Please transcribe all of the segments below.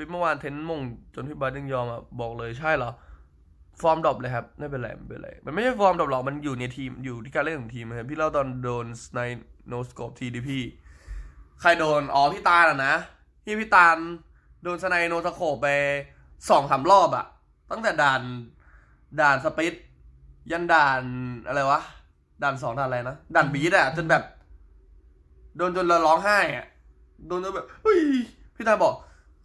ลิปเมื่อวานเทนมงจนพี่บาสยังยอมอะบอกเลยใช่เหรอ ฟอร์มดรอปเลยครับไม่เป็นไรไม่เป็นไร มันไม่ใช่ฟอร์มดรอปหรอกมันอยู่ในทีมอยู่ที่การเล่นของทีมครับพี่เล่าตอนโดนในโนสโคปทีดิพี่ใครโดนอ๋อพี่ตาลอะนะพี่พี่ตาลโดนสไนโนสโคปไปสองสามรอบอะ ตั้งแต่ด่านด่านสปิดยันด่านอะไรวะด่านสองด่านอะไรนะด่านบีดอะจนแบบ โดนจนเราร้องไห้อะโดนจนแบบเฮ้ยพี่ตาบอก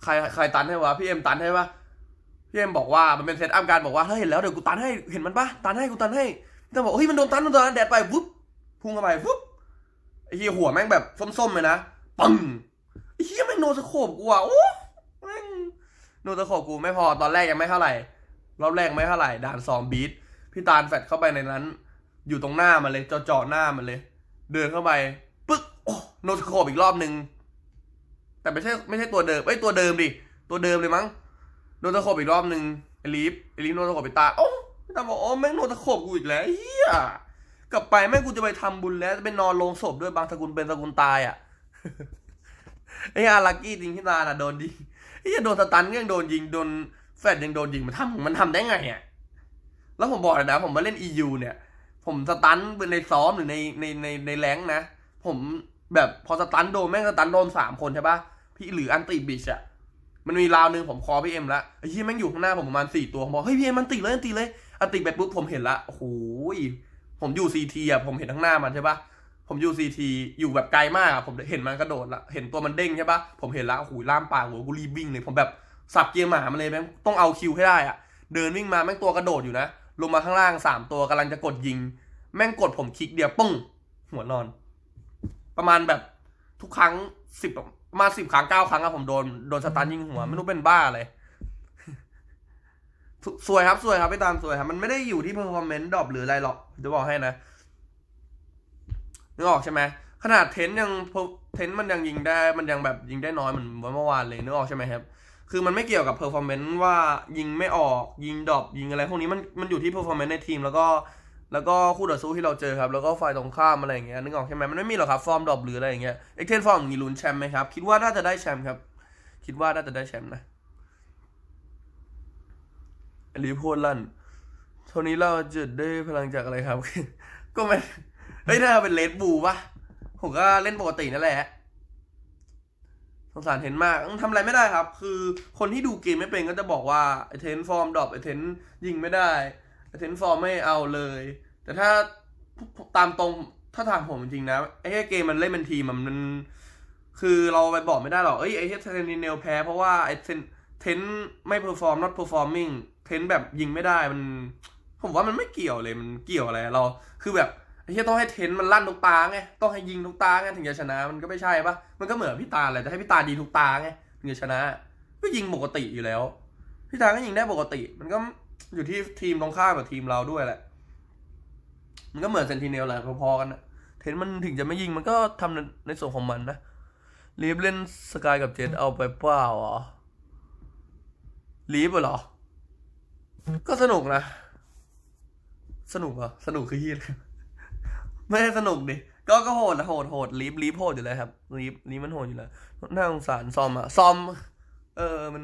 ใครใครตันให้วะพี่เอ็มตันให้ปะพี่เอ็มบอกว่ามันเป็นเซตอัพการบอกว่าเฮ้ยเห็นแล้วเดี๋ยวกูตันให้เห็นมันปะตันให้กูตันให้พี่บอกเฮ้ยมันโดนตันโดนตันแดดไปวุ๊บพุ่งเข้าไปวุ๊บไอ้เหี้ยหัวแม่งแบบส้มๆเลยนะปึ้งไอ้เหี้ยแม่งโนสโคปกูอะโอ้แม่งโนสโคปกูไม่พอตอนแรกยังไม่เท่าไหร่รอบแรกไม่เท่าไหร่ด่านสองบีทพี่ตาลแฟดเข้าไปในนั้น อยู่ตรงหน้ามันเลยจอๆหน้ามันเลย เดินเข้าไปปึ๊กโอ้โนสโคปอีกรอบหนึ่ง แต่ไม่ใช่ไม่ใช่ตัวเดิมเอ้ตัวเดิมดิ ตัวเดิมเลยมั้ง โดนตะขบอีกรอบหนึ่งไอลีฟไอลีฟโดนตะขบไปตาโอ้พี่ตาบอกโอ้แม่งโดนตะขบกูอีกแล้วเฮียกลับไปแม่งกูจะไปทำบุญแล้วจะไปนอนโรงศพด้วยบางสกุลเป็นสกุลตายอะไอ้อาลักกี้จริงที่ตาน่ะโดนยิไอ้ยโดนสตันก็ยังโดนยิงโดนแฟดยังโดนยิงมันทำมันทำได้ไงอะแล้วผมบอกเลยนะผมมาเล่น EU เนี่ย ผมสตันในซ้อมหรือในในในในแรงนะ ผมแบบพอสตันโดนแม่งสตันโดนสามคนใช่ปะ พี่หรืออันติบิชอะมันมีราวหนึ่งผมคอพี่เอ็มละไอ้ที่แม่งอยู่ข้างหน้าผมประมาณสี่ตัวผมบอกเฮ้ยพี่เอ็มมันติเลยอันติเลยอันติไปปุ๊บผมเห็นละโอ้โหยผมอยู่ซีทีอะผมเห็นข้างหน้ามันใช่ปะผมอยู่ซีทีอยู่แบบไกลมากอะผมเห็นมันกระโดดละเห็นตัวมันเด้งใช่ปะผมเห็นละโอ้โหล่ามปากโอ้โหกูรีบวิ่งเลยผมแบบสับเกียร์หมามันเลยแม่งต้องเอาคิวให้ได้อะเดินวิ่งมาแม่งตัวกระโดดอยู่นะลงมาข้างล่างสามตัวกำลังจะกดยิง แม่งกดผมคลิกเดียวปุ้งหัวนอน ประมาณแบบทุกครั้งสิบ มาณสิบครั้งเก้าครั้งอะผมโดนโดนสตาร์ยิงหัวไม่รู้เป็นบ้าอะไรสสวยครับสวยครับพี่ตามสวยครับ มันไม่ได้อยู่ที่ performance ดรอปหรืออะไรหรอกจะบอกให้นะนึกออกใช่ไหมขนาดเทนยังเทนมันยังยิงได้ มันยังแบบยิงได้น้อยเหมือนเมื่อวานเลยนึกออกใช่ไหมครับ คือมันไม่เกี่ยวกับ performance ว่ายิงไม่ออกยิงดรอปยิงอะไรพวกนี้มันมันอยู่ที่ performance ในทีมแล้วก็ แล้วก็คู่ต่อสู้ที่เราเจอครับ แล้วก็ฝ่ายตรงข้ามอะไรอย่างเงี้ยนึกออกใช่ไหมมันไม่มีหรอกครับฟอร์มดรอปหรืออะไรอย่างเงี้ยเอ็กเทนฟอร์มมีลุ้นแชมป์ไหมครับ คิดว่าน่าจะได้แชมป์ครับ คิดว่าน่าจะได้แชมป์นะอลีพูดลั่นเท่านี้เราจะได้พลังจากอะไรครับ ก็ไม่เฮ้ยถ้าเป็นเลดบูปะผมก็เล่นปกตินั่นแหละสงสารเทนมากทำอะไรไม่ได้ครับ คือคนที่ดูเกมไม่เป็นก็จะบอกว่าไอเทนฟอร์มดรอปไอเทนยิงไม่ได้ เทนฟอร์ไม่เอาเลย แต่ถ้าตามตรงถ้าถามผมจริงนะไอ้เกมมันเล่นเป็นทีมมันคือเราไปบอกไม่ได้หรอก เอ้ยไอ้เทนนิเนลแพ้เพราะว่าไอ้เทนเทนไม่เพอร์ฟอร์ม not performing เทนแบบยิงไม่ได้มัน ผมว่ามันไม่เกี่ยวเลยมันเกี่ยวอะไรเรา คือแบบไอ้ที่ต้องให้เทนมันลั่นทุกตาไงต้องให้ยิงทุกตาไงถึงจะชนะมันก็ไม่ใช่ปะมันก็เหมือนพี่ตาแหละจะให้พี่ตาดีทุกตาไงถึงจะชนะ ก็ยิงปกติอยู่แล้ว พี่ตาก็ยิงได้ปกติ มันก็ อยู่ที่ทีมตรงข้ามกับทีมเราด้วยแหละ มันก็เหมือนเซนติเนลแหละพอๆกันนะเทนมันถึงจะไม่ยิงมันก็ทำในในส่วนของมันนะลีฟเล่นสกายกับเจนเอาไปเปล่าเหรอลีฟเหรอ ก็สนุกนะ สนุกเหรอ สนุกคือยี่เลยไม่ได้สนุกดิ ก็ก็โหดนะโหดโหดลีฟลีฟโหดอยู่แล้วครับลีฟลีฟมันโหดอยู่แล้วน่าสงสารซอมอะซอม เออมัน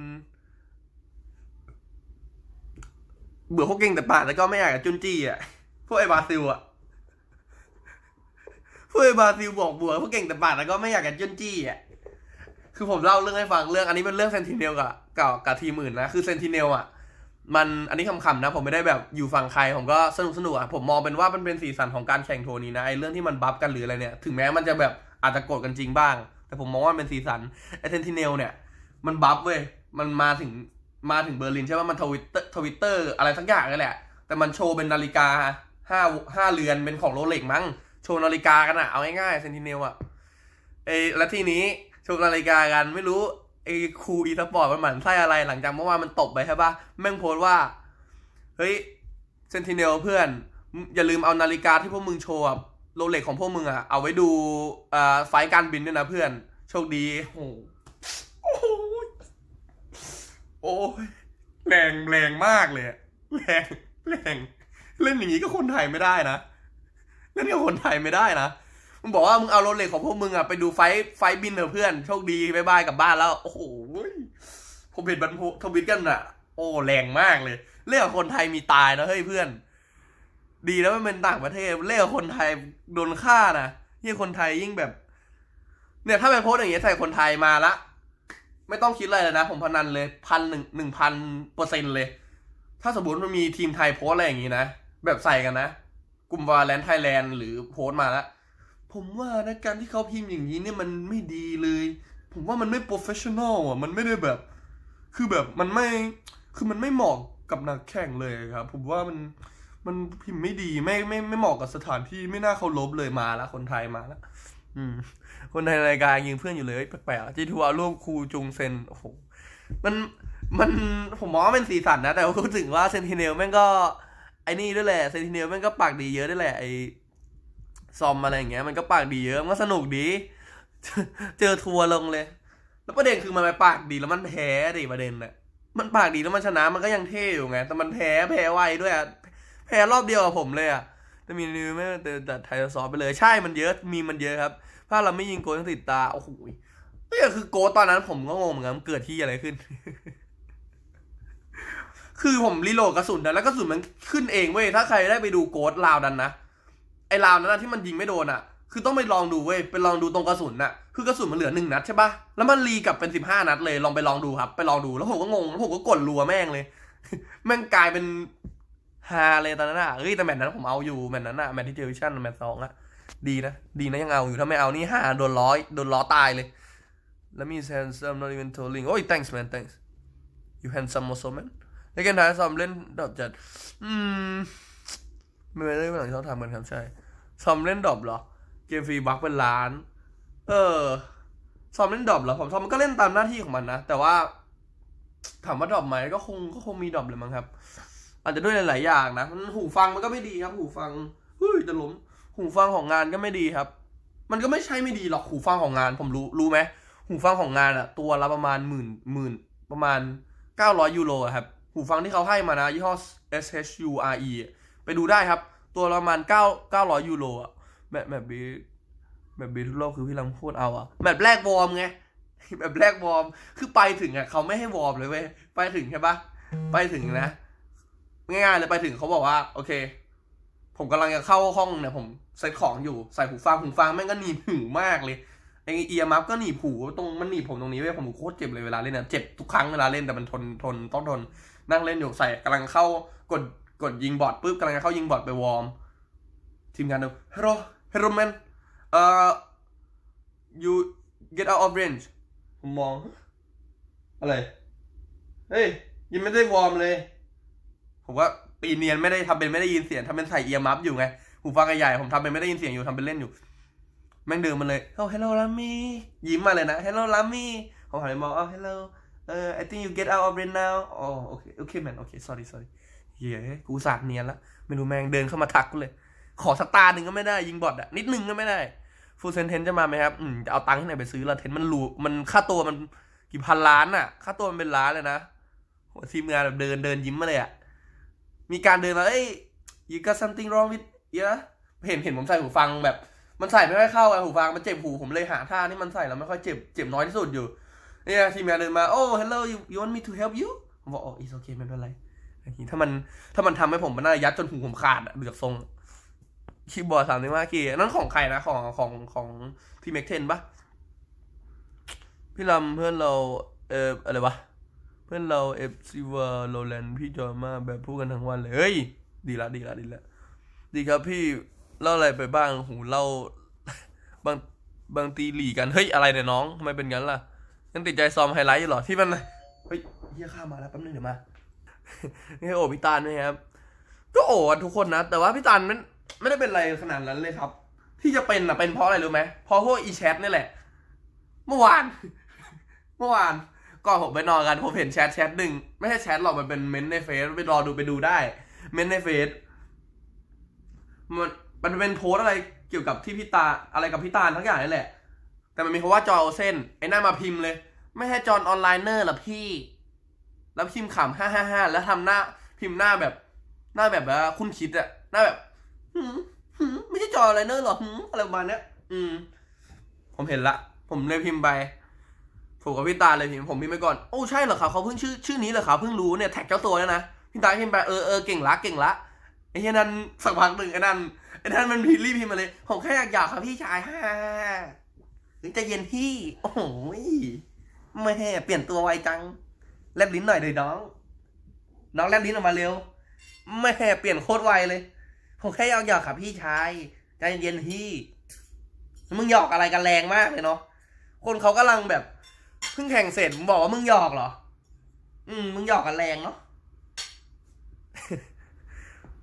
เบื่อพวกเก่งแต่ปากแล้วก็ไม่อยากจะจุนจี้อะ พวกไอ้บาซิลอะ พวกไอ้บาซิลบอกเบื่อพวกเก่งแต่ปากแล้วก็ไม่อยากจะจุนจี้อะ คือผมเล่าเรื่องให้ฟังเรื่องอันนี้เป็นเรื่องเซนติเนลกับกับกับทีมอื่นนะ คือเซนติเนลอะ มันอันนี้คำๆนะ ผมไม่ได้แบบอยู่ฝั่งใคร ผมก็สนุกสนุกอะ ผมมองเป็นว่ามันเป็นสีสันของการแข่งโทนี้นะไอ้เรื่องที่มันบัฟกันหรืออะไรเนี่ย ถึงแม้มันจะแบบอาจจะโกรธกันจริงบ้าง แต่ผมมองว่ามันเป็นสีสันไอ้เซนติเนลเนี่ย มันบัฟเว้ย มันมาถึง มาถึงเบอร์ลินใช่ป่ะมันทวิตเตอร์ทวิตเตอร์อะไรสักอย่างนี่แหละ แต่มันโชว์เป็นนาฬิกาห้าห้าเรือนเป็นของโรเล็กมั้ง โชว์นาฬิกากันอะเอาง่ายๆเซนติเนลอะเอแล้วทีนี้โชว์นาฬิกากันไม่รู้ไอ้ครูอีสปอร์ตมันหมันไส้อะไรหลังจากเมื่อวานมันตบไปใช่ปะแม่งโพสว่า เฮ้ยเซนติเนลเพื่อน อย่าลืมเอานาฬิกาที่พวกมึงโชว์โรเล็กของพวกมึงอะเอาไว้ดูอ่าไฟการบินด้วยนะเพื่อน โชคดีโอ้โหโอ้โห โอ้ยแรงแรงมากเลยแรงแรงเล่นอย่างนี้ก็คนไทยไม่ได้นะเล่นกับคนไทยไม่ได้นะมึงบอกว่ามึงเอาโรเล็กของพวกมึงอะไปดูไฟไฟบินเถอะเพื่อนโชคดีบายบายกลับบ้านแล้ว โอ้โหผมเห็นบันทวิตกันอะโอ้แรงมากเลยเรื่องของคนไทยมีตายนะเฮ้ยเพื่อน ดีแล้วมันเป็นต่างประเทศเรื่องของคนไทยโดนฆ่านะยิ่งคนไทยยิ่งแบบ เนี่ยถ้าไปโพสอย่างเงี้ยใส่คนไทยมาละ ไม่ต้องคิดอะไรเลยนะ ผมพนันเลยพันหนึ่งหนึ่งพันเปอร์เซ็นเลย ถ้าสมมติมันมีทีมไทยโพสอะไรอย่างงี้นะ แบบใส่กันนะ กลุ่มวาแลนไทยแลนด์หรือโพสต์มาแล้วผมว่านะการที่เขาพิมพ์อย่างนี้เนี่ยมันไม่ดีเลย ผมว่ามันไม่โปรเฟชชั่นอลอะ มันไม่ได้แบบ คือแบบมันไม่ คือมันไม่เหมาะกับนักแข่งเลยครับ ผมว่ามัน มันพิมพ์ไม่ดี ไม่ไม่ไม่เหมาะกับสถานที่ ไม่น่าเคารพเลยมาแล้วคนไทยมาแล้ว อืม คนไทยในรายการยิงเพื่อนอยู่เลยแปลกๆจีทัวร์รูปครูจุงเซนโอ้โหมันมันผมมองว่าเป็นสีสันนะ แต่ว่าพูดถึงว่าเซนติเนลแม่งก็ ไอ้นี่ด้วยแหละเซนติเนลแม่งก็ปากดีเยอะด้วยแหละไอซอมอะไรอย่างเงี้ยมันก็ปากดีเยอะมันก็สนุกดี เจอทัวร์ลงเลย แล้วประเด็นคือมันไปปากดีแล้วมันแพ้ดิประเด็นน่ะมันปากดีแล้วมันชนะมันก็ยังเท่อยู่ไงแต่มันแพ้แพ้ไวด้วยอะแพ้รอบเดียวกับผมเลยอะ แต่มีนิวไม่เจอแต่ไทยซอฟไปเลยใช่มันเยอะมีมันเยอะครับ ถ้าเราไม่ยิงโกต้องติดตาโอ้โหนี่ก็คือโกตอนนั้นผมก็งงเหมือนกันมันเกิดที่อะไรขึ้น คือผมรีโหลดกระสุนแล้วกระสุนมันขึ้นเองเว้ยถ้าใครได้ไปดูโกดลาวนั้นนะไอ้ลาวนั้นนะที่มันยิงไม่โดนอะ คือต้องไปลองดูเว้ยไปลองดูตรงกระสุนน่ะ คือกระสุนมันเหลือหนึ่งนัดใช่ปะแล้วมันรีกลับเป็นสิบห้านัดเลยลองไปลองดูครับ ไปลองดูแล้วผมก็งงแล้วผมก็กดรัวแม่งเลยแม่งกลายเป็น ฮาเลยตอนนั้นอะเฮ้ยแต่แมตช์นั้นผมเอาอยู่แมตช์นั้นอะแมตช์ที่เจอวิชั่นแมตช์สองอะดีนะ ดีนะยังเอาอยู่ถ้าไม่เอานี่ห้าโดนร้อยโดนล้อตายเลยแล้วมี handsome not even tolling โอ้ย thanks man thanks you handsome also man ในเกมท้ายซอมเล่นดรอปจัด อืมไม่ได้หลังชอบทำกันครับใช่ซอมเล่นดรอปเหรอ เกมฟรีบัคเป็นล้าน เออซอมเล่นดรอปเหรอผมซอมมันก็เล่นตามหน้าที่ของมันนะ แต่ว่า ถามว่าดรอปไหมก็คงก็คงมีดรอปเลยมั้งครับ อาจจะด้วยหลายๆอย่างนะมันหูฟังมันก็ไม่ดีครับ หูฟังเฮ้ยจะล้มหูฟังของงานก็ไม่ดีครับ มันก็ไม่ใช่ไม่ดีหรอกหูฟังของงาน ผมรู้รู้ไหมหูฟังของงานอะตัวละประมาณหมื่นหมื่นประมาณเก้าร้อยยูโรครับหูฟังที่เขาให้มานะยี่ห้อ S H U R E ไปดูได้ครับ ตัวละประมาณเก้าเก้าร้อยยูโรอะแบบแบบบีแบบบีทุกโลกคือพี่ลังพูดเอาอะแบบแรกวอร์มไงแบบแรกวอร์ม คือไปถึงอะเขาไม่ให้วอร์มเลยเว้ย ไปถึงใช่ปะไปถึงนะ ง่ายๆเลยไปถึงเขาบอกว่า โอเค ผมกำลังจะเข้าห้องเนี่ยผมเซ็ตของอยู่ใส่หูฟังหูฟังแม่งก็หนีบหูมากเลยไอเอียมัฟก็หนีบหูตรงมันหนีบผมตรงนี้เว้ยผมโคตรเจ็บเลยเวลาเล่นนะเจ็บทุกครั้งเวลาเล่นแต่มันทนทนต้องทนนั่งเล่นอยู่ใส่กำลังเข้ากดกดยิงบอดปุ๊บกำลังจะเข้ายิงบอดไปวอร์มทีมงานดู hello hello man เอ่อ you get out of range ผมมอง อะไร เฮ้ย ยังไม่ได้วอร์มเลย ผมว่าปีเนียนไม่ได้ทำเป็นไม่ได้ยินเสียงทำเป็นใส่เอียร์มัฟอยู่ไงหูฟังใหญ่ผมทำเป็นไม่ได้ยินเสียงอยู่ทำเป็นเล่นอยู่ แม่งเดินมาเลย oh hello ลามี่ยิ้มมาเลยนะ hello ลามี่ผมหันไปมองอ๋อ hello เออ I think you get out of it now อ๋อโอเคโอเคแมนโอเค sorry sorry เฮ้กูสาดเนียนละไม่รู้แม่งเดินเข้ามาทักกูเลย ขอสตาร์หนึ่งก็ไม่ได้ยิงบอทอะนิดนึงก็ไม่ได้ฟูลเซนเทนจะมาไหมครับ อืม จะเอาตังค์ที่ไหนไปซื้อละเทนมันรูมันค่าตัวมันกี่พันล้านอะค่าตัวมันเป็นล้านเลยนะทีมงานแบบเดินเดินยิ้มมาเลยอะ มีการเดินมาเอ้ย you got something wrong with yeah เห็นเห็นผมใส่หูฟังแบบ มันใส่ไม่ค่อยเข้าไงหูฟังมันเจ็บหูผมเลยหาท่าที่มันใส่แล้วไม่ค่อยเจ็บเจ็บน้อยที่สุดอยู่เนี่ยทีมงานเดินมาโอ้ hello you you want me to help you ผมบอก oh it's okay ไม่เป็นไรถ้ามันถ้ามันทำให้ผมมันน่ายัดจนหูผมขาดเดือกทรงคีย์บอร์ดสามสิบห้ากีนั่นของใครนะ ของของของพี่แม็กเทนปะพี่ลำเพื่อนเรา เอออะไรวะ พื่อนเราเอฟซีวาโรแลนด์พี่จอยมาแบบพูดกันทั้งวันเลย เฮ้ย ดีละดีละดีละดีครับพี่เล่าอะไรไปบ้างหูเล่า บางบางตีหลีกัน เฮ้ย อะไรเนี่ยน้องทำไมเป็นงั้นล่ะ ยังติดใจซอมไฮไลท์อยู่หรอ ที่มัน เฮ้ยเฮียข้ามาแล้วแป๊บนึงเดี๋ยวมา นี่โอพี่ตาลไหมครับ ก็โอ้ทุกคนนะ แต่ว่าพี่ตาลมันไม่ได้เป็นอะไรขนาดนั้นเลยครับ ที่จะเป็นอะเป็นเพราะอะไรรู้ไหมเพราะพวกอีแชทนี่แหละ เมื่อวาน เมื่อวาน ก่อนผมไปนอนกันผมเห็นแชทแชทหนึ่งไม่ใช่แชทหรอกมันเป็นเมนต์ในเฟซไปรอดูไปดูได้ เมนต์ในเฟซมันมันเป็นโพสอะไรเกี่ยวกับที่พี่ตาอะไรกับพี่ตาทั้งอย่างนี่แหละ แต่มันมีคำว่าจอเส้นไอ้หน้ามาพิมพ์เลย ไม่ใช่จอนออนไลเนอร์หรอพี่ แล้วพิมพ์ขำห้าห้าห้าแล้วทำหน้าพิมพ์หน้าแบบ หน้าแบบว่าคุณคิดอะหน้าแบบหืมหืมไม่ใช่จอออนไลเนอร์หรอหืมอะไรประมาณเนี้ย อืม ผมเห็นละ ผมเลยพิมพ์ไป ถูกกับพี่ตาเลยพิมพ์ผมพิมพ์ไปก่อน โอ้ใช่เหรอครับเขาเพิ่งชื่อชื่อนี้เหรอครับเพิ่งรู้เนี่ยแท็กเจ้าตัวแล้วนะพี่ตาพิมพ์ไปเออเออเก่งละเก่งละไอ้เหี้ยนั่นสักพักหนึ่งไอ้นั่นไอ้นั่นมันพิมพ์รีบพิมพ์มาเลยผมแค่อยากหยอกครับพี่ชายฮ่าหรือใจเย็นพี่โอ้โหไม่แห่เปลี่ยนตัวไวจังแลบลิ้นหน่อยเลยน้อง น้องแลบลิ้นออกมาเร็ว ไม่แห่เปลี่ยนโคตรไวเลยผมแค่อยากหยอกครับพี่ชายใจเย็นพี่มึงหยอกอะไรกันแรงมากเลยเนาะคนเขากำลังแบบ เพิ่งแข่งเสร็จมึงบอกว่ามึงหยอกเหรอ อืม มึงหยอกกันแรงเนาะ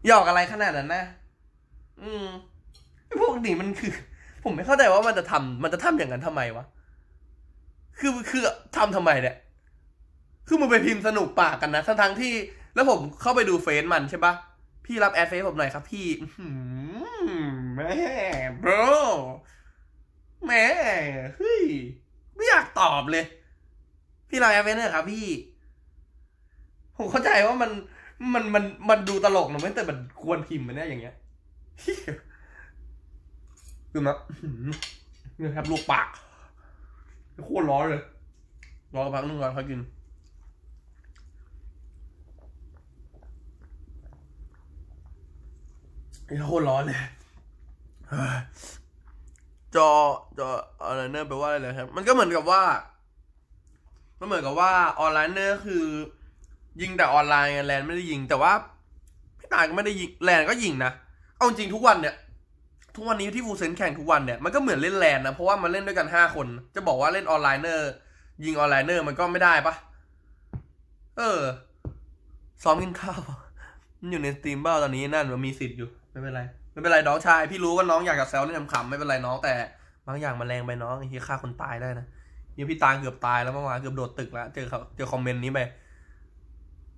หยอกอะไรขนาดนั้นนะอืมไอ้พวกนี้มันคือ ผมไม่เข้าใจว่ามันจะทำมันจะทำอย่างนั้นทำไมวะ คือคือทำทำไมเนี่ย คือมึงไปพิมพ์สนุกปากกันนะทั้งทั้งที่ แล้วผมเข้าไปดูเฟซมันใช่ปะพี่รับแอดเฟซผมหน่อยครับ พี่แม่ bro แม่เฮ้ย ไม่อยากตอบเลย พี่รับแอดเฟซหน่อยครับพี่ ผมเข้าใจว่ามันมันมันมันดูตลกนะไม่แต่มันควรพิมพ์มันเนี่ยอย่างเงี้ยคือมาอื้อหือนี่ยครับลูกปากโคตรร้อนเลยรอพักนึงก่อนค่อยกินไอ้โคตรร้อนเลย จอจอออนไลเนอร์แปลว่าอะไรเลยครับ มันก็เหมือนกับว่า มันเหมือนกับว่าออนไลเนอร์คือ ยิงแต่ออนไลน์ไงแลนไม่ได้ยิง แต่ว่าพี่ตายก็ไม่ได้ยิงแลนก็ยิงนะ เอาจริงทุกวันเนี่ย ทุกวันนี้ที่ฟูเซนแข่งทุกวันเนี่ยมันก็เหมือนเล่นแลนนะเพราะว่ามันเล่นด้วยกันห้าคน จะบอกว่าเล่นออนไลเนอร์ ยิงออนไลเนอร์มันก็ไม่ได้ปะเออซ้อมกินข้าวมันอยู่ในสตรีมบ้าตอนนี้นั่นมันมีสิทธิ์อยู่ไม่เป็นไร ไม่เป็นไรน้องชาย พี่รู้ว่าน้องอยากจะแซวเล่นขำๆไม่เป็นไรน้องแต่บางอย่างมันแรงไปน้องเหี้ยฆ่าคนตายได้นะเนี่ยพี่ตาลเกือบตายแล้วเมื่อวานเกือบโดดตึกแล้วเจอเขาเจอคอมเมนต์นี้ไป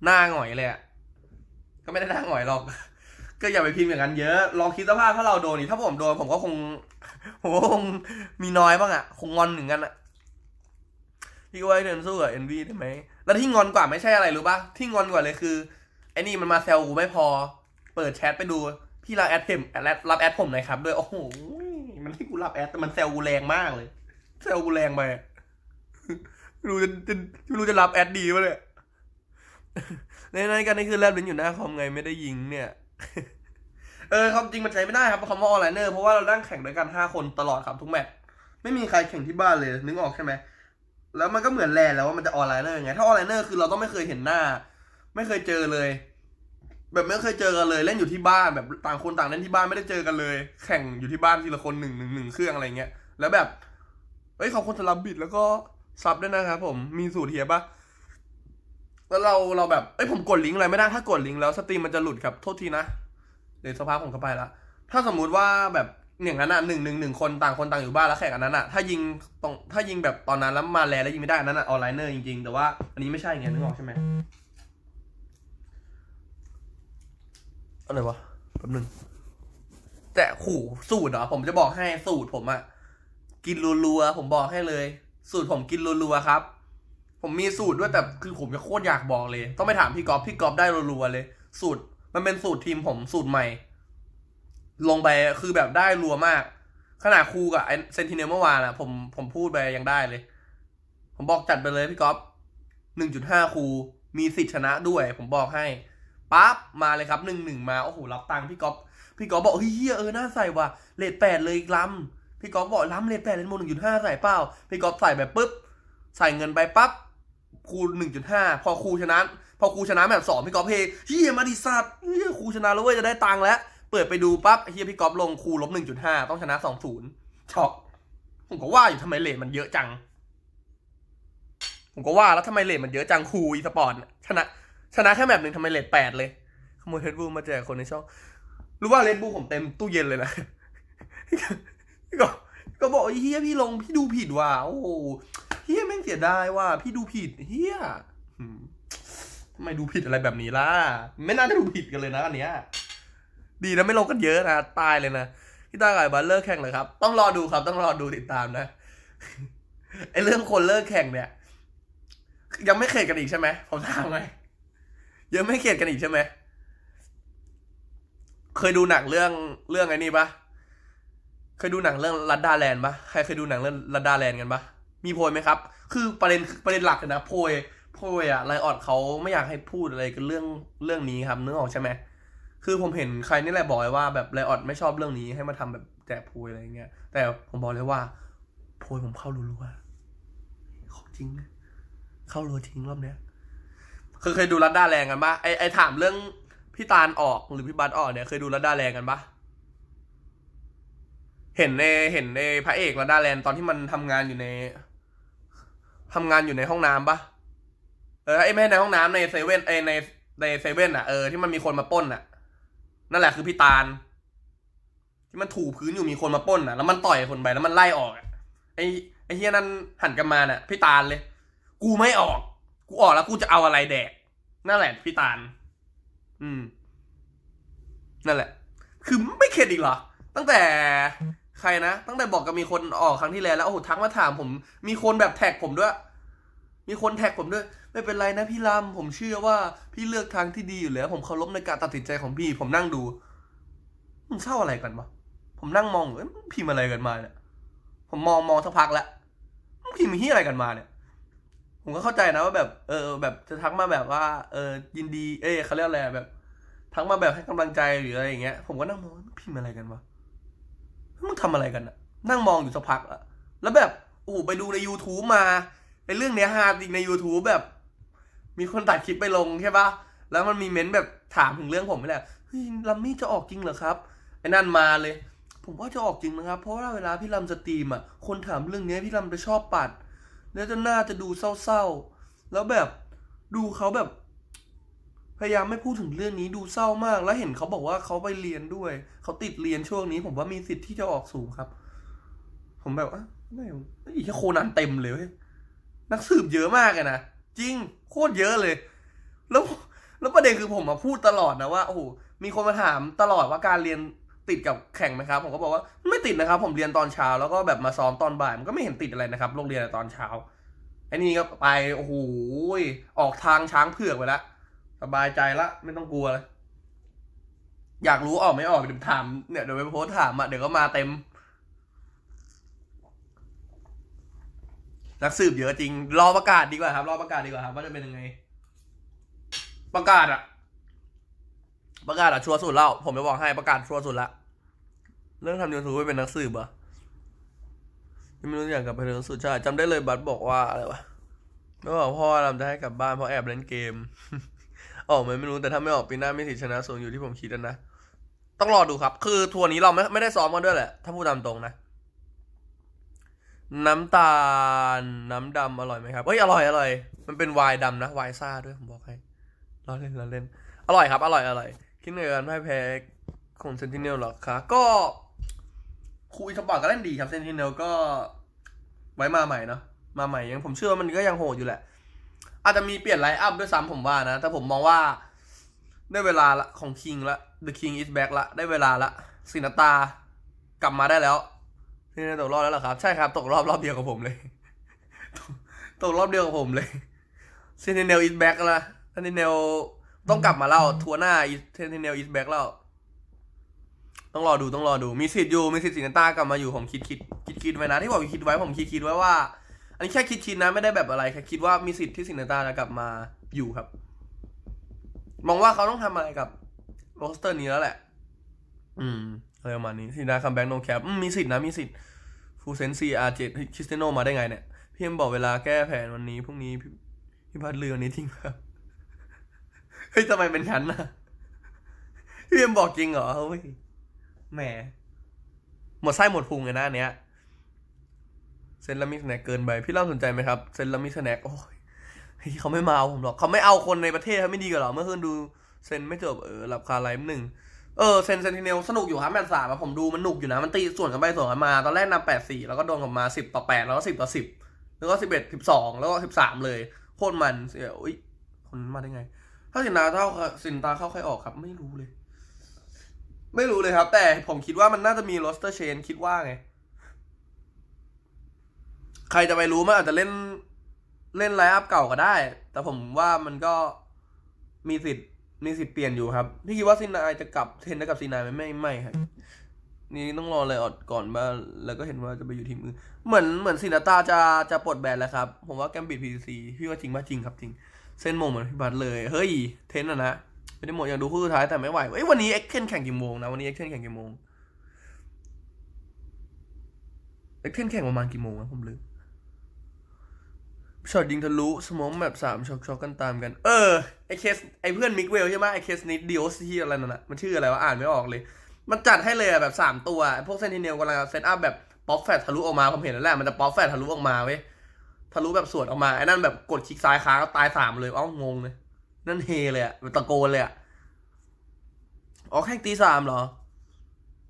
หน้าหงอยเลยอะก็ไม่ได้หน้าหงอยหรอก ก็อย่าไปพิมพ์อย่างนั้นเยอะลองคิดสภาพถ้าเราโดนนี่ถ้าผมโดนผมก็คงผมก็คงมีน้อยบ้างอะคงงอนหนึ่งกันอะพี่ว่าเดินสู้กับเอ็นวีได้ไหมแล้วที่งอนกว่าไม่ใช่อะไรรู้ปะที่งอนกว่าเลยคือไอ้นี่มันมาแซวกูไม่พอ เปิดแชทไปดู พี่รับแอดเพมแอดรับแอดผมหน่อยครับด้วยโอ้โหมันให้กูรับแอดแต่มันแซวกูแรงมากเลยแซวกูแรงไปรู้จะจะรู้จะรับแอดดีปะเนี่ยในในกันนี่คือแลบลิ้นอยู่หน้าคอมไงไม่ได้ยิงเนี่ย เออความจริงมันใช้ไม่ได้ครับคำว่าออนไลเนอร์เพราะว่าเรานั่งแข่งด้วยกันห้าคนตลอดครับทุกแมตช์ไม่มีใครแข่งที่บ้านเลย นึกออกใช่ไหมแล้วมันก็เหมือนแลนแล้วว่ามันจะออนไลเนอร์ยังไงถ้าออนไลเนอร์คือเราต้องไม่เคยเห็นหน้า ไม่เคยเจอเลย แบบไม่เคยเจอกันเลย เล่นอยู่ที่บ้านแบบต่างคนต่างเล่นที่บ้านไม่ได้เจอกันเลย แข่งอยู่ที่บ้านทีละคนหนึ่งหนึ่งหนึ่งเครื่องอะไรเงี้ยแล้วแบบเอ้ยขอบคุณสำหรับบิดแล้วก็ซับด้วยนะครับผมมีสูตรเทียปะแล้วเราเราแบบเอ้ยผมกดลิงก์อะไรไม่ได้ถ้ากดลิงก์แล้วสตรีมมันจะหลุดครับโทษทีนะเดี๋ยวสภาพผมเข้าไปละถ้าสมมุติว่าแบบอย่างนั้นอะหนึ่งหนึ่งหนึ่งคนต่างคนต่างอยู่บ้านแล้วแข่งอันนั้นอะถ้ายิงตรงถ้ายิงแบบตอนนั้นแล้วมาแลแล้วยิงไม่ได้อันนั้นอะออนไลเนอร์จริงๆ แต่ว่าอันนี้ไม่ใช่ไงนึกออกใช่ไหม อะไรวะแป๊บนึง แต่ขู่สูตรเหรอผมจะบอกให้สูตรผมอะกินรัวๆผมบอกให้เลย สูตรผมกินรัวๆครับ ผมมีสูตรด้วยแต่คือผมจะโคตรอยากบอกเลย ต้องไปถามพี่ก๊อฟพี่ก๊อฟได้รัวๆเลย สูตรมันเป็นสูตรทีมผมสูตรใหม่ ลงไปคือแบบได้รัวมาก ขนาดครูกับไอเซนติเนลเมื่อวานอะผมผมพูดไปยังได้เลย ผมบอกจัดไปเลยพี่ก๊อฟหนึ่งจุดห้าครูมีสิทธิชนะด้วย ผมบอกให้ ปั๊บมาเลยครับหนึ่งหนึ่งมา โอ้โห รับตังค์พี่ก๊อฟพี่ก๊อฟบอกเฮ้ยเฮียเออน่าใส่ว่ะเลทแปดเลยอีกลำพี่ก๊อฟบอกล้ำเลทแปดเลนโมหนึ่งจุดห้าใส่เปล่าพี่ก๊อฟใส่แบบปุ๊บใส่เงินไปปั๊บคูหนึ่งจุดห้าพอครูชนะ พอครูชนะแบบสองพี่ก๊อฟเฮเฮียมาดิสัตว์เฮียครูชนะแล้วเว้ยจะได้ตังค์แล้ว เปิดไปดูปั๊บเฮียพี่ก๊อฟลงครูลบหนึ่งจุดห้าต้องชนะสองศูนย์ช็อกผมก็ว่าอยู่ทำไมเลทมันเยอะจัง ผมก็ว่าแล้วทำไมเลทมันเยอะจังครูอีสปอร์ตชนะ ชนะแค่แบบหนึ่งทำไมเลทแปดเลย ขโมยเรดบูมาแจกคนในช่อง รู้ว่าเรดบูผมเต็มตู้เย็นเลยนะ ก็ก็บอกเฮียพี่ลงพี่ดูผิดว่ะ โอ้เฮียแม่งเสียดายว่ะ พี่ดูผิดเฮียทำไมดูผิดอะไรแบบนี้ล่ะ ไม่น่าจะดูผิดกันเลยนะอันเนี้ย ดีนะไม่ลงกันเยอะนะ ตายเลยนะ พี่ตาไก่บัลเลิกแข่งเลยครับ ต้องรอดูครับ ต้องรอดูติดตามนะ ไอเรื่องคนเลิกแข่งเนี่ย ยังไม่เข็ดกันอีกใช่ไหมผมถามไงยั ยังไม่เข็ดกันอีกใช่ไหม เคยดูหนังเรื่องเรื่องไอ้นี่ปะเคยดูหนังเรื่องลัดดาแลนด์ปะใครเคยดูหนังเรื่องลัดดาแลนด์กันปะมีโพยไหมครับ คือประเด็นประเด็นหลักเลยนะโพยโพยอะไลออดเขาไม่อยากให้พูดอะไรกันเรื่องเรื่องนี้ครับนึกออกใช่ไหมคือผมเห็นใครนี่แหละบอกว่าแบบไลออดไม่ชอบเรื่องนี้ให้มาทำแบบแจกโพยอะไรเงี้ย แต่ผมบอกเลยว่า โพยผมเข้ารัวๆของจริงนะเข้ารัวจริงรอบเนี้ย คือเคยดูรัดด้าแรงกันปะไอไอถามเรื่องพี่ตาลออกหรือพี่บัตออกเนี่ยเคยดูรัดด้าแรงกันปะเห็นในเห็นในพระเอกระดดาแลนด์ตอนที่มันทำงานอยู่ในทำงานอยู่ในห้องน้ำปะเออไอไม่ในห้องน้ำในเซเว่นเอในในเซเว่นอะเออที่มันมีคนมาป้นอะ นั่นแหละคือพี่ตาลที่มันถูพื้นอยู่มีคนมาป้นอะ แล้วมันต่อยคนไปแล้วมันไล่ออกอะไอ้ไอ้เฮียนั่นหันกลับมาน่ะ พี่ตาลเลย กูไม่ออก กูออกแล้วกูจะเอาอะไรแดก นั่นแหละพี่ตาล อืม นั่นแหละ คือไม่เข็ดอีกเหรอ ตั้งแต่ใครนะ ตั้งแต่บอกกับมีคนออกครั้งที่แล้วแล้วโอ้โหทักมาถามผม มีคนแบบแท็กผมด้วย มีคนแท็กผมด้วย ไม่เป็นไรนะพี่ลำผมเชื่อว่าพี่เลือกทางที่ดีอยู่แล้ว ผมเคารพในการตัดสินใจของพี่ ผมนั่งดูมึงเศร้าอะไรกันวะผมนั่งมองเอ้ยมึงพิมพ์อะไรกันมาเนี่ย ผมมองมองสักพักแล้วพิมพ์เฮียอะไรกันมาเนี่ย ผมก็เข้าใจนะว่าแบบ เออ แบบจะทักมาแบบว่า เออ ยินดี เอ้เขาเรียกอะไรแบบ ทักมาแบบให้กำลังใจหรืออะไรอย่างเงี้ย ผมก็นั่งมองมึงพิมพ์อะไรกันวะมึงทำอะไรกันอะนั่งมองอยู่สักพักอะแล้วแบบโอ้โหไปดูใน YouTube มาไอ้เรื่องเนี้ยฮาจริงใน YouTube แบบ มีคนตัดคลิปไปลงใช่ปะแล้วมันมีเม้นแบบถามถึงเรื่องผมไม่แหละเฮ้ยลัมมี่จะออกจริงเหรอครับไอ้นั่นมาเลย ผมว่าจะออกจริงนะครับ เพราะว่าเวลาพี่ลำสตรีมอะคนถามเรื่องเนี้ยพี่ลำจะชอบปัด แล้วจะน่าจะดูเศร้าๆ แล้วแบบดูเขาแบบ พยายามไม่พูดถึงเรื่องนี้ดูเศร้ามาก แล้วเห็นเขาบอกว่าเขาไปเรียนด้วย เขาติดเรียนช่วงนี้ ผมว่ามีสิทธิ์ที่จะออกสูงครับ ผมแบบอะไม่อีกแค่โคนันเต็มเลยเว้ยนักสืบเยอะมากเลยนะจริงโคตรเยอะเลย แล้วแล้วประเด็นคือผมมาพูดตลอดนะว่าโอ้โหมีคนมาถามตลอดว่าการเรียน ติดกับแข่งไหมครับ ผมก็บอกว่าไม่ติดนะครับ ผมเรียนตอนเช้าแล้วก็แบบมาซ้อมตอนบ่ายมันก็ไม่เห็นติดอะไรนะครับ โรงเรียนตอนเช้าไอ้นี่ก็ไปโอ้โหออกทางช้างเผือกไปแล้วสบายใจละ ไม่ต้องกลัวเลยอยากรู้ออกไม่ออกเดี๋ยวถามเนี่ยเดี๋ยวไปโพสถามอะเดี๋ยวก็มาเต็ม นักสืบเยอะจริง รอประกาศดีกว่าครับ รอประกาศดีกว่าครับ ว่าจะเป็นยังไง ประกาศอะ ประกาศอะชัวร์สุดแล้ว ผมจะบอกให้ประกาศชัวร์สุดละ เรื่องทำยูทูบไม่เป็นนักสืบอะยังไม่รู้อย่างกับไปเรื่องสุดใช่จำได้เลยบัตบอกว่าอะไรวะไม่บอกพ่อเราจะให้กลับบ้านเพราะแอบเล่นเกม ออกไหมไม่รู้แต่ถ้าไม่ออกปีหน้ามีสิทธิชนะสูงอยู่ที่ผมคิดนะ ต้องรอดูครับ คือทัวร์นี้เราไม่ไม่ได้ซ้อมกันด้วยแหละ ถ้าพูดตามตรงนะ น้ำตาลน้ำดำอร่อยไหมครับเอ้ยอร่อยอร่อย มันเป็นไวน์ดำนะไวน์ซ่าด้วยผมบอกให้เราเล่นเราเล่น อร่อยครับ อร่อยอร่อย คิดในการพ่ายแพ้ของเซนติเนลหรอคะก็คุยสปอร์ตก็เล่นดีครับเซนติเนลก็ไว้มาใหม่เนาะมาใหม่ยังผมเชื่อว่ามันก็ยังโหดอยู่แหละ อาจจะมีเปลี่ยนไลน์อัพด้วยซ้ำผมว่านะ แต่ผมมองว่าได้เวลาละของคิงละ The King is back ละ ได้เวลาละสินาตากลับมาได้แล้วนี่ตกรอบแล้วเหรอครับ ใช่ครับ ตกรอบรอบเดียวกับผมเลย ตกรอบเดียวกับผมเลยเซนติเนลอิสแบ็กละเซนติเนล ต้องกลับมาเล่าทัวร์หน้าเซนเนลอิสแบ็กแล้วต้องรอดูต้องรอดู มีสิทธิ์อยู่ มีสิทธิ์สินต้ากลับมาอยู่ผมคิดคิดคิดคิดไว้นะที่บอกคิดไว้ผมคิดคิดไว้ว่า อันนี้แค่คิดคิดนะไม่ได้แบบอะไรแค่คิดว่ามีสิทธิ์ที่สินต้าจะกลับมาอยู่ครับ มองว่าเขาต้องทำอะไรกับโรสเตอร์นี้แล้วแหละ อืมอะไรประมาณนี้สินาคัมแบ็กโนแคปมีสิทธิ์นะมีสิทธิ์ฟูเซนซีอาร์เจคริสเตโนมาได้ไงเนี่ยพี่เอ็มบอกเวลาแก้แผนวันนี้พรุ่งนี้พี่พัดเรือวันนี้จริงครับ เฮ้ยทำไมเป็นฉันนะพี่เอ็มบอกจริงเหรอเฮ้ยแหมหมดไส้หมดพุงเลยนะอันเนี้ยเซนลามิสแน็กเกินไปพี่เล่าสนใจไหมครับเซนลามิสแน็กโอ้ยเขาไม่มาเอาผมหรอกเขาไม่เอาคนในประเทศเขาไม่ดีกว่าหรอเมื่อคืนดูเซนไม่จบเออหลับคาไลฟ์หนึ่งเออเซนเซนติเนลสนุกอยู่ครับแมตช์สามผมดูมันหนุกอยู่นะ มันตีส่วนกันไปส่วนกันมา ตอนแรกนำแปดสี่แล้วก็โดนกลับมาสิบต่อแปดแล้วก็สิบต่อสิบแล้วก็สิบเอ็ดสิบสองแล้วก็สิบสามเลย โคตรมันเสียอุ้ยคนมาได้ไง ถ้าสินตาเท่าสินตาเข้าใครออกครับ ไม่รู้เลย ไม่รู้เลยครับ แต่ผมคิดว่ามันน่าจะมีโรสเตอร์เชนคิดว่าไง ใครจะไปรู้มันอาจจะเล่นเล่นไลฟ์อัพเก่าก็ได้ แต่ผมว่ามันก็มีสิทธิ์มีสิทธิ์เปลี่ยนอยู่ครับ พี่คิดว่าซีนายจะกลับเทนได้กับซีนายไหมไม่ไม่ครับนี้ต้องรอเลยออดก่อนมาแล้วก็เห็นว่าจะไปอยู่ทีมอื่นเหมือนเหมือนศิลตาจะจะปลดแบนแล้วครับ ผมว่าแกมบิดพีซีพี่ว่าจริงป่ะจริงครับจริง เส้นโมงเหมือนพี่บัตเลย เฮ้ย เทนอะนะ ไม่ได้หมดอยากดูคู่สุดท้ายแต่ไม่ไหวเอ้ยวันนี้เอ็กเทนแข่งกี่โมงนะ วันนี้เอ็กเทนแข่งกี่โมง เอ็กเทนแข่งประมาณกี่โมงนะผมลืม ช็อตยิงทะลุ สมองแบบสามช็อตช็อตกันตามกัน เออ ไอเคส ไอเพื่อนมิกเวลใช่ไหมไอเคสนิดดิโอสที่อะไรนั่นนะมันชื่ออะไรวะ อ่านไม่ออกเลย มันจัดให้เลยอะแบบสามตัว พวกเซนติเนลกำลังเซตอัพแบบป๊อปแฟตทะลุออกมา ผมเห็นแล้วแหละ มันจะป๊อปแฟตทะลุออกมาเว้ย ทะลุแบบสวนออกมาไอ้นั่นแบบกดคลิกซ้ายค้างตายสามเลยเอ้างงเลยนั่นเฮเลยอะตะโกนเลยอะอ๋อแข่งตีสามเหรอ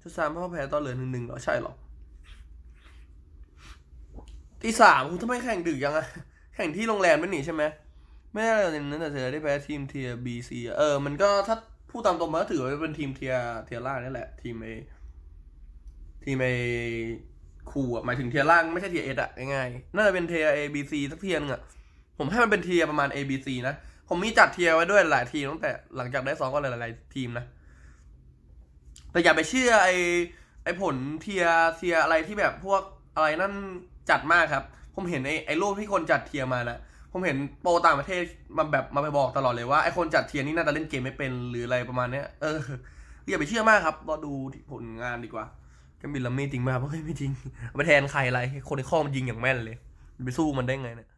ชุดสามพ่อแพ้ตอนเหลือหนึ่งหนึ่งเหรอใช่หรอตีสามคุณทำไมแข่งดึกยังอะแข่งที่โรงแรมไม่หนีใช่ไหมไม่ได้เลยนั่นแต่เธอได้แพ้ทีมเทียบีซีเออ มันก็ถ้าพูดตามตรงมันก็ถือว่าเป็นทีมเทียเทียล่านี่แหละ ทีมเอทีมเอ คูอะหมายถึงเทียล่างไม่ใช่เทียเอสอะง่ายๆน่าจะเป็นเทียเอบีซีสักเทียนึงอะผมให้มันเป็นเทียประมาณ A B C นะ ผมมีจัดเทียร์ไว้ด้วยหลายทีมตั้งแต่หลังจากได้ซ้อมก็หลายๆทีมนะ แต่อย่าไปเชื่อไอไอผลเทียร์เทียร์อะไรที่แบบพวกอะไรนั่นจัดมากครับ ผมเห็นไอไอรูปที่คนจัดเทียร์มานะ ผมเห็นโปรต่างประเทศมาแบบมาไปบอกตลอดเลยว่าไอคนจัดเทียร์นี่น่าจะเล่นเกมไม่เป็นหรืออะไรประมาณเนี้ย เอออย่าไปเชื่อมากครับรอดูผลงานดีกว่า กมบินลัมมี่จริงไหมครับเฮ้ยไม่จริงมาแทนใครอะไร คนในข้อมันยิงอย่างแม่นเลยไปสู้มันได้ไงเนี่ย